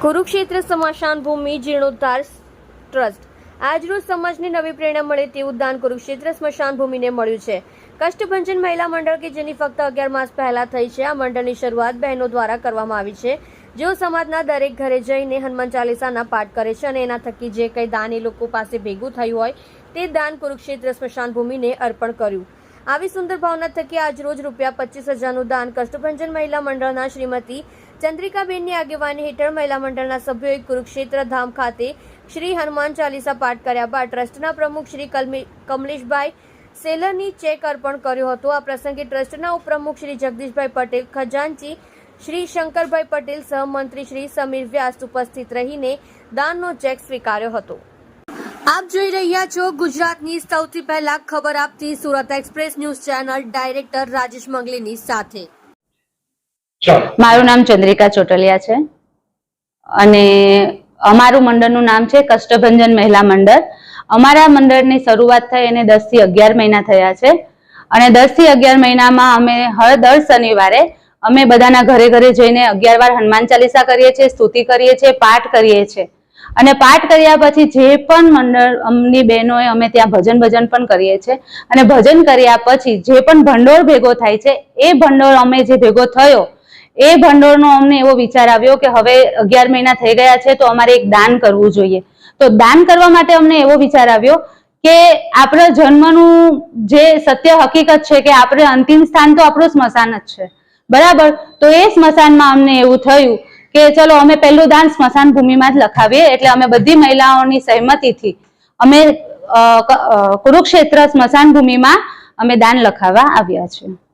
કુરુક્ષેત્ર સ્મશાન ભૂમિ જીર્ણોદ્ધાર ટ્રસ્ટ. આજરોજ સમાજને નવી પ્રેરણા મળે તેવું દાન કુરુક્ષેત્ર સ્મશાન ભૂમિને મળ્યું છે. કષ્ટભંજન મહિલા મંડળ કે જેની ફક્ત અગિયાર માસ પહેલા થઈ છે, આ મંડળની શરૂઆત બહેનો દ્વારા કરવામાં આવી છે. જેઓ સમાજના દરેક ઘરે જઈને હનુમાન ચાલીસાના પાઠ કરે છે અને એના થકી જે કંઈ દાન એ લોકો પાસે ભેગું થયું હોય, તે દાન કુરુક્ષેત્ર સ્મશાન ભૂમિને અર્પણ કર્યું. આવી સુંદર ભાવના થકી આજરોજ રૂપિયા પચીસ હજારનું દાન કષ્ટભંજન મહિલા મંડળના શ્રીમતી ચંદ્રિકાબેનની આગેવાની હેઠળ મહિલા મંડળના સભ્યોએ કુરુક્ષેત્ર ધામ ખાતે શ્રી હનુમાન ચાલીસા પાઠ કર્યા બાદ ટ્રસ્ટના પ્રમુખ શ્રી કમલેશભાઈ સેલરની ચેક અર્પણ કર્યો હતો. આ પ્રસંગે ટ્રસ્ટના ઉપપ્રમુખ શ્રી જગદીશભાઈ પટેલ, ખજાનચી શ્રી શંકરભાઈ પટેલ સહમંત્રી શ્રી સમીર વ્યાસ ઉપસ્થિત રહીને દાનનો ચેક સ્વીકાર્યો હતો. આપ જોઈ રહ્યા છો ગુજરાતની સૌથી પહેલા ખબર આપતી Surat express news channel director Rajesh મંગલીની સાથે. મારું નામ ચંદ્રિકા ચોટલિયા છે. અને અમારું મંડળનું નામ છે કષ્ટભંજન મહિલા મંડળ. અમારા મંડળની શરૂઆત થઈ એને દસથી અગિયાર મહિના થયા છે. અને દસથી અગિયાર મહિનામાં અમે હર દર શનિવારે અમે બધાના ઘરે ઘરે જઈને અગિયાર વાર હનુમાન ચાલીસા કરીએ છીએ, સ્તુતિ કરીએ છીએ, પાઠ કરીએ છીએ. અને પાઠ કર્યા પછી જે પણ મંડળ અમની બહેનોએ અમે ત્યાં ભજન ભજન પણ કરીએ છીએ. અને ભજન કર્યા પછી જે પણ ભંડોળ ભેગો થાય છે, એ ભંડોળ અમે જે ભેગો થયો એ ભંડોળનો અમને એવો વિચાર આવ્યો કે હવે અગિયાર મહિના થઈ ગયા છે, તો અમારે એક દાન કરવું જોઈએ. તો દાન કરવા માટે અમને એવો વિચાર આવ્યો કે આપણા જન્મનું જે સત્ય હકીકત છે કે આપણે અંતિમ સ્થાન તો આપણું સ્મશાન જ છે. બરાબર? તો એ સ્મશાનમાં અમને એવું થયું કે ચલો, અમે પહેલું દાન સ્મશાન ભૂમિમાં જ લખાવીએ, એટલે અમે બધી મહિલાઓની સહેમતીથી અમે કુરુક્ષેત્ર સ્મશાન ભૂમિમાં અમે દાન લખાવવા આવ્યા છે ઓકે